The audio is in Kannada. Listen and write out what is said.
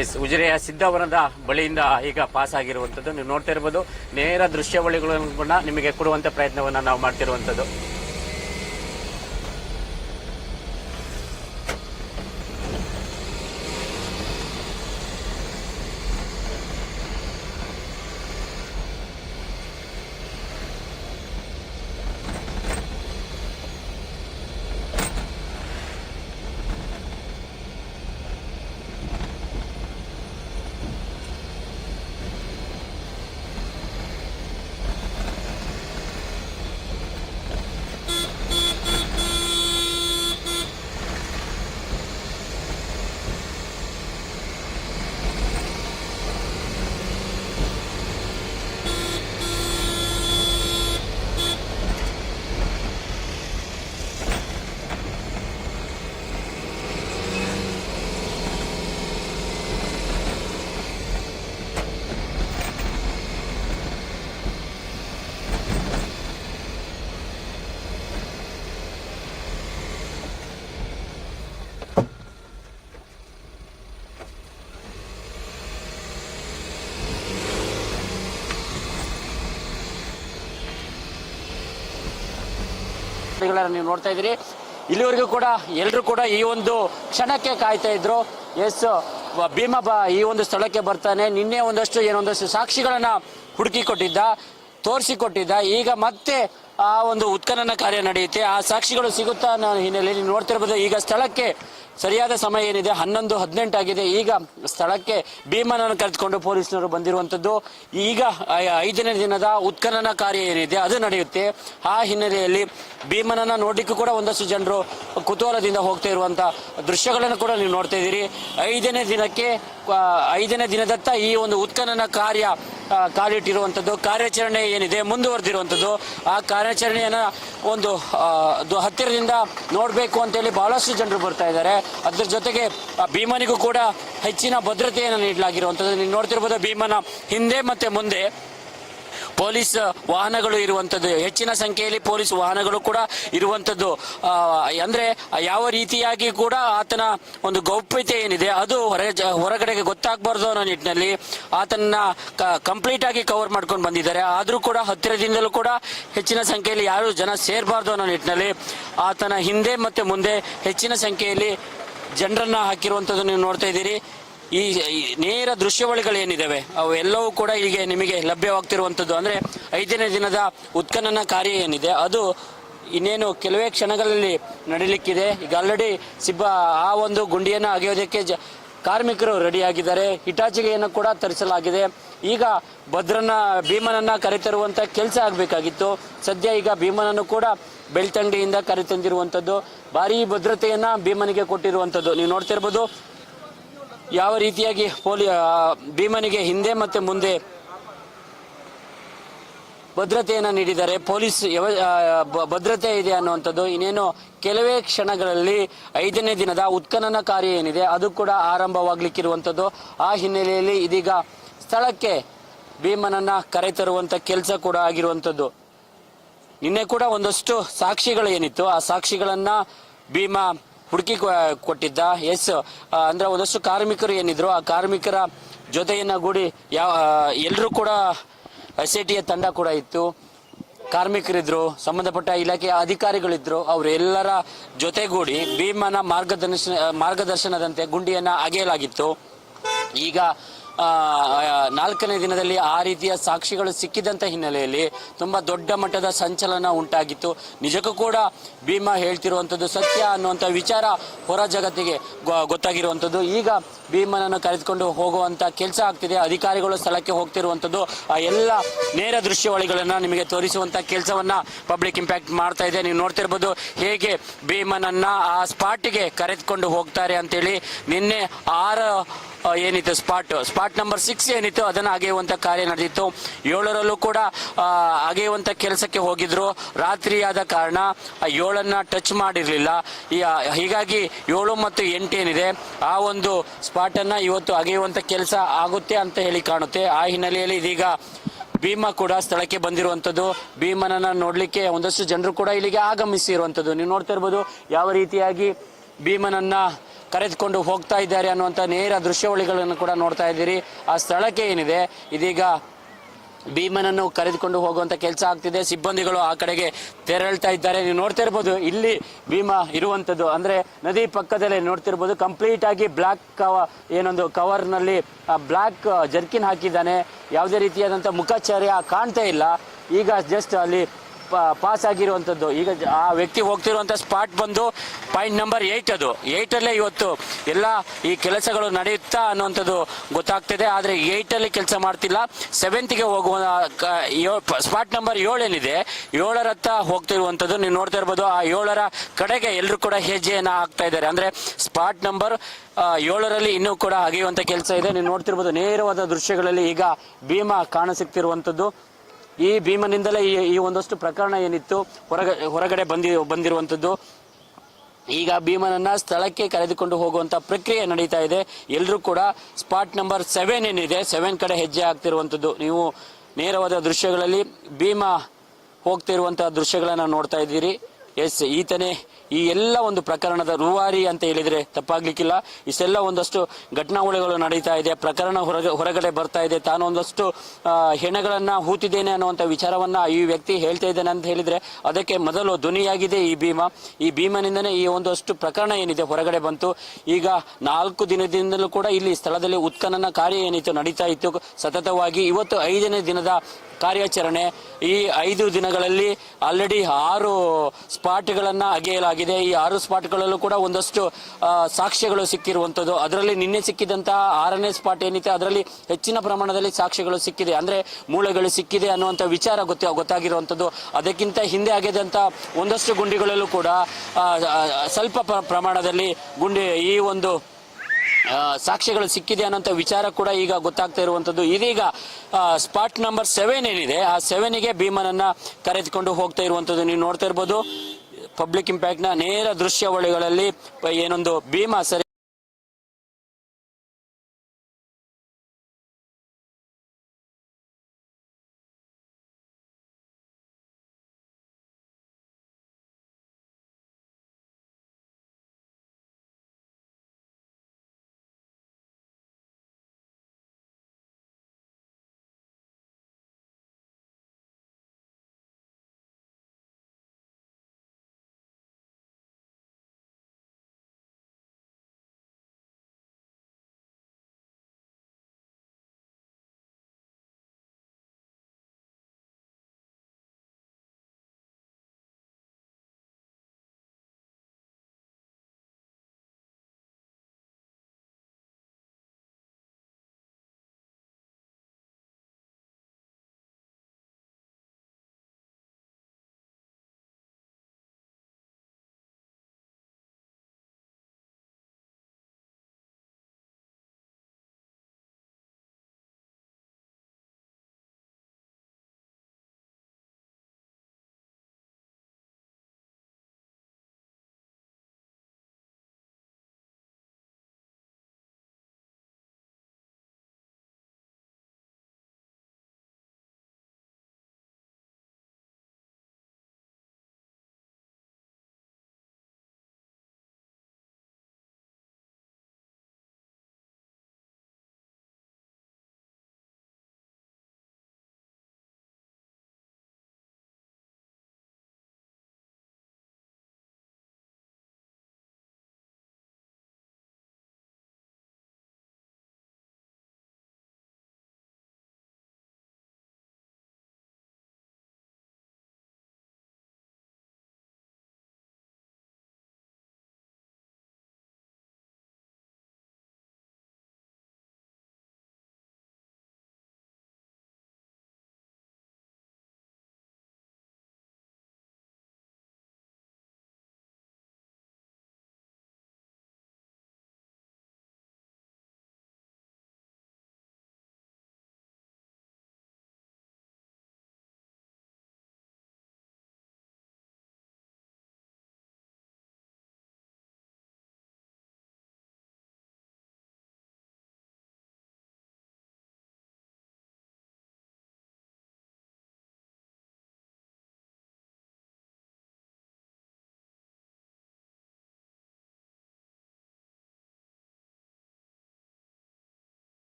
ಎಸ್ ಉಜಿರೆಯ ಸಿದ್ದವನದ ಬಳಿಯಿಂದ ಈಗ ಪಾಸ್ ಆಗಿರುವಂತದ್ದು ನೀವು ನೋಡ್ತಾ ಇರ್ಬೋದು, ನೇರ ದೃಶ್ಯಾವಳಿಗಳನ್ನು ನಿಮಗೆ ಕೊಡುವಂತ ಪ್ರಯತ್ನವನ್ನ ನಾವು ಮಾಡ್ತಿರುವಂಥದ್ದು. ಗಳನ್ನ ನೀವು ನೋಡ್ತಾ ಇದ್ದೀರಿ. ಇಲ್ಲಿವರೆಗೂ ಕೂಡ ಎಲ್ಲರೂ ಕೂಡ ಈ ಒಂದು ಕ್ಷಣಕ್ಕೆ ಕಾಯ್ತಾ ಇದ್ರು. ಎಸ್ ಭೀಮ ಈ ಒಂದು ಸ್ಥಳಕ್ಕೆ ಬರ್ತಾನೆ. ನಿನ್ನೆ ಒಂದಷ್ಟು ಏನೊಂದಷ್ಟು ಸಾಕ್ಷಿಗಳನ್ನ ಹುಡುಕಿ ಕೊಟ್ಟಿದ್ದ ತೋರಿಸಿ ಕೊಟ್ಟಿದ್ದ ಈಗ ಮತ್ತೆ ಆ ಒಂದು ಉತ್ಖನನ ಕಾರ್ಯ ನಡೆಯುತ್ತೆ. ಆ ಸಾಕ್ಷಿಗಳು ಸಿಗುತ್ತಾ ಅನ್ನೋ ಹಿನ್ನೆಲೆಯಲ್ಲಿ ನೋಡ್ತಿರ್ಬೋದು. ಈಗ ಸ್ಥಳಕ್ಕೆ ಸರಿಯಾದ ಸಮಯ ಏನಿದೆ? ಹನ್ನೊಂದು, ಹದಿನೆಂಟು ಆಗಿದೆ. ಈಗ ಸ್ಥಳಕ್ಕೆ ಭೀಮನನ್ನು ಕರೆದುಕೊಂಡು ಪೊಲೀಸ್ನವರು ಬಂದಿರುವಂಥದ್ದು ಈಗ ಐದನೇ ದಿನದ ಉತ್ಖನನ ಕಾರ್ಯ ಏನಿದೆ, ಅದು ನಡೆಯುತ್ತೆ. ಆ ಹಿನ್ನೆಲೆಯಲ್ಲಿ ಭೀಮನನ್ನು ನೋಡಲಿಕ್ಕೂ ಕೂಡ ಒಂದಷ್ಟು ಜನರು ಕುತೂಹಲದಿಂದ ಹೋಗ್ತಾ ಇರುವಂಥ ದೃಶ್ಯಗಳನ್ನು ಕೂಡ ನೀವು ನೋಡ್ತಾ ಇದ್ದೀರಿ. ಐದನೇ ದಿನಕ್ಕೆ ಐದನೇ ದಿನದತ್ತ ಈ ಒಂದು ಉತ್ಖನನ ಕಾರ್ಯ ಕಾಲಿಟ್ಟಿರುವಂಥದ್ದು ಕಾರ್ಯಾಚರಣೆ ಏನಿದೆ ಮುಂದುವರೆದಿರುವಂಥದ್ದು ಆ ಕಾರ್ಯಾಚರಣೆಯನ್ನು ಒಂದು ಹತ್ತಿರದಿಂದ ನೋಡಬೇಕು ಅಂತೇಳಿ ಬಹಳಷ್ಟು ಜನರು ಬರ್ತಾ ಇದ್ದಾರೆ. ಅದ್ರ ಜೊತೆಗೆ ಭೀಮನಿಗೂ ಕೂಡ ಹೆಚ್ಚಿನ ಭದ್ರತೆಯನ್ನು ನೀಡಲಾಗಿರುವಂಥದ್ದು. ನೀವು ನೋಡ್ತಿರ್ಬೋದು ಭೀಮನ ಹಿಂದೆ ಮತ್ತೆ ಮುಂದೆ. ಪೊಲೀಸ್ ವಾಹನಗಳು ಇರುವಂಥದ್ದು ಹೆಚ್ಚಿನ ಸಂಖ್ಯೆಯಲ್ಲಿ ಪೊಲೀಸ್ ವಾಹನಗಳು ಕೂಡ ಇರುವಂಥದ್ದು ಅಂದರೆ ಯಾವ ರೀತಿಯಾಗಿ ಕೂಡ ಆತನ ಒಂದು ಗೌಪ್ಯತೆ ಏನಿದೆ, ಅದು ಹೊರ ಹೊರಗಡೆಗೆ ಗೊತ್ತಾಗಬಾರ್ದು ಅನ್ನೋ ನಿಟ್ಟಿನಲ್ಲಿ ಆತನ ಕಂಪ್ಲೀಟ್ ಆಗಿ ಕವರ್ ಮಾಡ್ಕೊಂಡು ಬಂದಿದ್ದಾರೆ. ಆದರೂ ಕೂಡ ಹತ್ತಿರದಿಂದಲೂ ಕೂಡ ಹೆಚ್ಚಿನ ಸಂಖ್ಯೆಯಲ್ಲಿ ಯಾರು ಜನ ಸೇರಬಾರ್ದು ಅನ್ನೋ ನಿಟ್ಟಿನಲ್ಲಿ ಆತನ ಹಿಂದೆ ಮತ್ತೆ ಮುಂದೆ ಹೆಚ್ಚಿನ ಸಂಖ್ಯೆಯಲ್ಲಿ ಜನರನ್ನ ಹಾಕಿರುವಂಥದ್ದು ನೀವು ನೋಡ್ತಾ ಇದ್ದೀರಿ. ಈ ನೇರ ದೃಶ್ಯಾವಳಿಗಳೇನಿದ್ದಾವೆ ಅವು ಎಲ್ಲವೂ ಕೂಡ ಹೀಗೆ ನಿಮಗೆ ಲಭ್ಯವಾಗ್ತಿರುವಂಥದ್ದು. ಅಂದರೆ ಐದನೇ ದಿನದ ಉತ್ಖನನ ಕಾರ್ಯ ಏನಿದೆ, ಅದು ಇನ್ನೇನು ಕೆಲವೇ ಕ್ಷಣಗಳಲ್ಲಿ ನಡೀಲಿಕ್ಕಿದೆ. ಈಗ ಆಲ್ರೆಡಿ ಸಿಬ್ಬ ಆ ಒಂದು ಗುಂಡಿಯನ್ನು ಅಗೆಯೋದಕ್ಕೆ ಜ, ಕಾರ್ಮಿಕರು ರೆಡಿಯಾಗಿದ್ದಾರೆ. ಹಿಟಾಚಿಗೆಯನ್ನು ಕೂಡ ತರಿಸಲಾಗಿದೆ. ಈಗ ಭದ್ರನ, ಭೀಮನನ್ನು ಕರೆತರುವಂತ ಕೆಲಸ ಆಗಬೇಕಾಗಿತ್ತು. ಸದ್ಯ ಈಗ ಭೀಮನನ್ನು ಕೂಡ ಬೆಳ್ತಂಗಡಿಯಿಂದ ಕರೆತಂದಿರುವಂಥದ್ದು. ಭಾರೀ ಭದ್ರತೆಯನ್ನು ಭೀಮನಿಗೆ ಕೊಟ್ಟಿರುವಂಥದ್ದು. ನೀವು ನೋಡ್ತಿರ್ಬೋದು ಯಾವ ರೀತಿಯಾಗಿ ಪೋಲಿ ಭೀಮನಿಗೆ ಹಿಂದೆ ಮತ್ತೆ ಮುಂದೆ ಭದ್ರತೆಯನ್ನು ನೀಡಿದ್ದಾರೆ? ಪೊಲೀಸ್ ಯವ- ಭದ್ರತೆ ಇದೆ ಅನ್ನುವಂಥದ್ದು. ಇನ್ನೇನು, ಕೆಲವೇ ಕ್ಷಣಗಳಲ್ಲಿ ಐದನೇ ದಿನದ ಉತ್ಖನನ ಕಾರ್ಯ ಏನಿದೆ, ಅದು ಕೂಡ ಆರಂಭವಾಗಲಿಕ್ಕಿರುವಂಥದ್ದು. ಆ ಹಿನ್ನೆಲೆಯಲ್ಲಿ ಇದೀಗ ಸ್ಥಳಕ್ಕೆ ಭೀಮನನ್ನ ಕರೆತರುವಂಥ ಕೆಲಸ ಕೂಡ ಆಗಿರುವಂಥದ್ದು. ನಿನ್ನೆ ಕೂಡ ಒಂದಷ್ಟು ಸಾಕ್ಷಿಗಳು ಏನಿತ್ತು ಆ ಸಾಕ್ಷಿಗಳನ್ನ ಭೀಮ ಹುಡುಕಿ ಕೊಟ್ಟಿದ್ದ. ಎಸ್ ಅಂದ್ರೆ ಒಂದಷ್ಟು ಕಾರ್ಮಿಕರು ಏನಿದ್ರು, ಆ ಕಾರ್ಮಿಕರ ಜೊತೆಯನ್ನ ಗೂಡಿ ಯಾವ ಎಲ್ಲರೂ ಕೂಡ ಎಸ್ ಐ ಟಿಯ ತಂಡ ಕೂಡ ಇತ್ತು. ಕಾರ್ಮಿಕರಿದ್ರು, ಸಂಬಂಧಪಟ್ಟ ಇಲಾಖೆಯ ಅಧಿಕಾರಿಗಳಿದ್ರು, ಅವರೆಲ್ಲರ ಜೊತೆಗೂಡಿ ಭೀಮನ ಮಾರ್ಗದರ್ಶನ, ಮಾರ್ಗದರ್ಶನದಂತೆ ಗುಂಡಿಯನ್ನ ಅಗೆಯಲಾಗಿತ್ತು. ಈಗ ನಾಲ್ಕನೇ ದಿನದಲ್ಲಿ ಆ ರೀತಿಯ ಸಾಕ್ಷಿಗಳು ಸಿಕ್ಕಿದಂಥ ಹಿನ್ನೆಲೆಯಲ್ಲಿ ತುಂಬ ದೊಡ್ಡ ಮಟ್ಟದ ಸಂಚಲನ ಉಂಟಾಗಿತ್ತು. ನಿಜಕ್ಕೂ ಕೂಡ ಭೀಮಾ ಹೇಳ್ತಿರುವಂಥದ್ದು ಸತ್ಯ ಅನ್ನುವಂಥ ವಿಚಾರ ಹೊರ ಜಗತ್ತಿಗೆ ಗೊತ್ತಾಗಿರುವಂಥದ್ದು ಈಗ ಭೀಮನನ್ನು ಕರೆದುಕೊಂಡು ಹೋಗುವಂಥ ಕೆಲಸ ಆಗ್ತಿದೆ. ಅಧಿಕಾರಿಗಳು ಸ್ಥಳಕ್ಕೆ ಹೋಗ್ತಿರುವಂಥದ್ದು ಆ ಎಲ್ಲ ನೇರ ದೃಶ್ಯಾವಳಿಗಳನ್ನು ನಿಮಗೆ ತೋರಿಸುವಂಥ ಕೆಲಸವನ್ನು ಪಬ್ಲಿಕ್ ಇಂಪ್ಯಾಕ್ಟ್ ಮಾಡ್ತಾ ಇದೆ. ನೀವು ನೋಡ್ತಿರ್ಬೋದು ಹೇಗೆ ಭೀಮನನ್ನು ಆ ಸ್ಪಾಟಿಗೆ ಕರೆದುಕೊಂಡು ಹೋಗ್ತಾರೆ ಅಂತೇಳಿ ನಿನ್ನೆ ಆರು ಏನಿತ್ತು ಸ್ಪಾಟ್ ಸ್ಪಾಟ್ ನಂಬರ್ ಸಿಕ್ಸ್ ಏನಿತ್ತು? ಅದನ್ನ ಅಗೆಯುವಂತ ಕಾರ್ಯ ನಡೆದಿತ್ತು. ಏಳರಲ್ಲೂ ಕೂಡ ಅಗೆಯುವಂಥ ಕೆಲಸಕ್ಕೆ ಹೋಗಿದ್ರು. ರಾತ್ರಿ ಆದ ಕಾರಣ ಏಳನ್ನ ಟಚ್ ಮಾಡಿರಲಿಲ್ಲ. ಹೀಗಾಗಿ ಏಳು ಮತ್ತು ಎಂಟು ಏನಿದೆ, ಆ ಒಂದು ಸ್ಪಾಟ್ ಅನ್ನ ಇವತ್ತು ಅಗೆಯುವಂತ ಕೆಲಸ ಆಗುತ್ತೆ ಅಂತ ಹೇಳಿ ಕಾಣುತ್ತೆ. ಆ ಹಿನ್ನೆಲೆಯಲ್ಲಿ ಇದೀಗ ಭೀಮ ಕೂಡ ಸ್ಥಳಕ್ಕೆ ಬಂದಿರುವಂತದ್ದು. ಭೀಮನನ್ನ ನೋಡಲಿಕ್ಕೆ ಒಂದಷ್ಟು ಜನರು ಕೂಡ ಇಲ್ಲಿಗೆ ಆಗಮಿಸಿರುವಂತದ್ದು. ನೀವು ನೋಡ್ತಾ ಇರ್ಬೋದು, ಯಾವ ರೀತಿಯಾಗಿ ಭೀಮನನ್ನ ಕರೆದುಕೊಂಡು ಹೋಗ್ತಾ ಇದ್ದಾರೆ ಅನ್ನುವಂಥ ನೇರ ದೃಶ್ಯಾವಳಿಗಳನ್ನು ಕೂಡ ನೋಡ್ತಾ ಇದ್ದೀರಿ. ಆ ಸ್ಥಳಕ್ಕೆ ಏನಿದೆ? ಇದೀಗ ಭೀಮನನ್ನು ಕರೆದುಕೊಂಡು ಹೋಗುವಂಥ ಕೆಲಸ ಆಗ್ತಿದೆ. ಸಿಬ್ಬಂದಿಗಳು ಆ ಕಡೆಗೆ ತೆರಳ್ತಾ ಇದ್ದಾರೆ. ನೀವು ನೋಡ್ತಾ ಇರ್ಬೋದು, ಇಲ್ಲಿ ಭೀಮ ಇರುವಂಥದ್ದು. ಅಂದರೆ ನದಿ ಪಕ್ಕದಲ್ಲೇ ನೋಡ್ತಿರ್ಬೋದು ಕಂಪ್ಲೀಟ್ ಆಗಿ ಬ್ಲ್ಯಾಕ್ ಕವ, ಏನೊಂದು ಕವರ್ನಲ್ಲಿ ಬ್ಲ್ಯಾಕ್ ಜರ್ಕಿನ್ ಹಾಕಿದ್ದಾನೆ. ಯಾವುದೇ ರೀತಿಯಾದಂಥ ಮುಖಚರ್ಯ ಕಾಣ್ತಾ ಇಲ್ಲ. ಈಗ ಜಸ್ಟ್ ಅಲ್ಲಿ ಪಾಸ್ ಆಗಿರುವಂಥದ್ದು ಈಗ ಆ ವ್ಯಕ್ತಿ ಹೋಗ್ತಿರುವಂಥ ಸ್ಪಾಟ್ ಬಂದು ಪಾಯಿಂಟ್ ನಂಬರ್ ಏಯ್ಟ್ ಅದು. ಏಯ್ಟಲ್ಲೇ ಇವತ್ತು ಎಲ್ಲ ಈ ಕೆಲಸಗಳು ನಡೆಯುತ್ತಾ ಅನ್ನುವಂಥದ್ದು ಗೊತ್ತಾಗ್ತಿದೆ. ಆದರೆ ಏಯ್ಟಲ್ಲಿ ಕೆಲಸ ಮಾಡ್ತಿಲ್ಲ. ಸೆವೆಂತ್ಗೆ ಹೋಗುವ ಸ್ಪಾಟ್ ನಂಬರ್ ಏಳೇನಿದೆ. ಏಳರತ್ತ ಹೋಗ್ತಿರುವಂಥದ್ದು. ನೀವು ನೋಡ್ತಾ ಇರ್ಬೋದು, ಆ ಏಳರ ಕಡೆಗೆ ಎಲ್ಲರೂ ಕೂಡ ಹೆಜ್ಜೆಯನ್ನು ಹಾಕ್ತಾ ಇದ್ದಾರೆ. ಅಂದರೆ ಸ್ಪಾಟ್ ನಂಬರ್ ಏಳರಲ್ಲಿ ಇನ್ನೂ ಕೂಡ ಅಗೆಯುವಂಥ ಕೆಲಸ ಇದೆ. ನೀವು ನೋಡ್ತಿರ್ಬೋದು, ನೇರವಾದ ದೃಶ್ಯಗಳಲ್ಲಿ ಈಗ ಭೀಮಾ ಕಾಣಸಿಗ್ತಿರುವಂಥದ್ದು. ಈ ಭೀಮನಿಂದಲೇ ಈ ಒಂದಷ್ಟು ಪ್ರಕರಣ ಏನಿತ್ತು, ಹೊರಗ, ಹೊರಗಡೆ ಬಂದಿ, ಬಂದಿರುವಂಥದ್ದು. ಈಗ ಭೀಮನನ್ನ ಸ್ಥಳಕ್ಕೆ ಕರೆದುಕೊಂಡು ಹೋಗುವಂತ ಪ್ರಕ್ರಿಯೆ ನಡೀತಾ ಇದೆ. ಎಲ್ಲರೂ ಕೂಡ ಸ್ಪಾಟ್ ನಂಬರ್ ಸೆವೆನ್ ಏನಿದೆ, ಸೆವೆನ್ ಕಡೆ ಹೆಜ್ಜೆ ಆಗ್ತಿರುವಂಥದ್ದು ನೀವು ನೇರವಾದ ದೃಶ್ಯಗಳಲ್ಲಿ ಭೀಮ ಹೋಗ್ತಿರುವಂತಹ ದೃಶ್ಯಗಳನ್ನ ನೋಡ್ತಾ ಇದ್ದೀರಿ. ಎಸ್, ಈತನೇ ಈ ಎಲ್ಲ ಒಂದು ಪ್ರಕರಣದ ರೂವಾರಿ ಅಂತ ಹೇಳಿದ್ರೆ ತಪ್ಪಾಗ್ಲಿಕ್ಕಿಲ್ಲ. ಇಷ್ಟೆಲ್ಲ ಒಂದಷ್ಟು ಘಟನಾವಳಿಗಳು ನಡೀತಾ ಇದೆ. ಪ್ರಕರಣ ಹೊರಗೆ ಹೊರಗಡೆ ಬರ್ತಾ ಇದೆ. ತಾನು ಒಂದಷ್ಟು ಹೆಣಗಳನ್ನ ಹೂತಿದ್ದೇನೆ ಅನ್ನುವಂಥ ವಿಚಾರವನ್ನ ಈ ವ್ಯಕ್ತಿ ಹೇಳ್ತಾ ಇದ್ದಾನೆ ಅಂತ ಹೇಳಿದ್ರೆ ಅದಕ್ಕೆ ಮೊದಲು ಧ್ವನಿಯಾಗಿದೆ ಈ ಭೀಮ. ಈ ಭೀಮನಿಂದನೇ ಈ ಒಂದಷ್ಟು ಪ್ರಕರಣ ಏನಿದೆ ಹೊರಗಡೆ ಬಂತು. ಈಗ ನಾಲ್ಕು ದಿನದಿಂದಲೂ ಕೂಡ ಇಲ್ಲಿ ಸ್ಥಳದಲ್ಲಿ ಉತ್ಖನನ ಕಾರ್ಯ ಏನಿತ್ತು, ನಡೀತಾ ಇತ್ತು. ಸತತವಾಗಿ ಇವತ್ತು ಐದನೇ ದಿನದ ಕಾರ್ಯಾಚರಣೆ ಈ ಐದು ದಿನಗಳಲ್ಲಿ ಆಲ್ರೆಡಿ ಆರು ಸ್ಪಾಟ್ಗಳನ್ನು ಅಗೆಯಲಾಗಿದೆ. ಈ ಆರು ಸ್ಪಾಟ್ಗಳಲ್ಲೂ ಕೂಡ ಒಂದಷ್ಟು ಸಾಕ್ಷ್ಯಗಳು ಸಿಕ್ಕಿರುವಂಥದ್ದು ಅದರಲ್ಲಿ ನಿನ್ನೆ ಸಿಕ್ಕಿದಂತಹ ಆರನೇ ಸ್ಪಾಟ್ ಏನಿದೆ, ಅದರಲ್ಲಿ ಹೆಚ್ಚಿನ ಪ್ರಮಾಣದಲ್ಲಿ ಸಾಕ್ಷ್ಯಗಳು ಸಿಕ್ಕಿದೆ. ಅಂದ್ರೆ ಮೂಳೆಗಳು ಸಿಕ್ಕಿದೆ ಅನ್ನುವಂಥ ವಿಚಾರ ಗೊತ್ತ ಗೊತ್ತಾಗಿರುವಂಥದ್ದು ಅದಕ್ಕಿಂತ ಹಿಂದೆ ಆಗಿದಂತ ಒಂದಷ್ಟು ಗುಂಡಿಗಳಲ್ಲೂ ಕೂಡ ಸ್ವಲ್ಪ ಪ್ರ- ಪ್ರಮಾಣದಲ್ಲಿ ಗುಂಡಿ, ಈ ಒಂದು ಸಾಕ್ಷ್ಯಗಳು ಸಿಕ್ಕಿದೆ ಅನ್ನೋಂಥ ವಿಚಾರ ಕೂಡ ಈಗ ಗೊತ್ತಾಗ್ತಾ ಇರುವಂಥದ್ದು. ಇದೀಗ ಸ್ಪಾಟ್ ನಂಬರ್ ಸೆವೆನ್ ಏನಿದೆ, ಆ ಸೆವೆನ್ಗೆ ಭೀಮನನ್ನ ಕರೆದುಕೊಂಡು ಹೋಗ್ತಾ ಇರುವಂಥದ್ದು ನೀವು ನೋಡ್ತಾ ಇರ್ಬೋದು. ಪಬ್ಲಿಕ್ ಇಂಪ್ಯಾಕ್ಟ್ನ ನೇರ ದೃಶ್ಯಾವಳಿಗಳಲ್ಲಿ ಏನೊಂದು ಭೀಮಾ